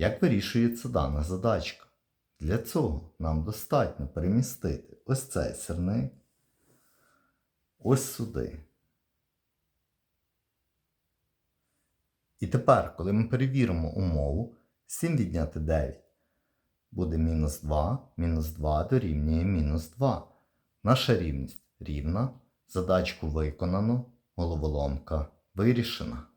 Як вирішується дана задачка? Для цього нам достатньо перемістити ось цей сирник ось сюди. І тепер, коли ми перевіримо умову, 7 відняти 9 буде мінус 2, мінус 2 дорівнює мінус 2. Наша рівність рівна, задачку виконано, головоломка вирішена.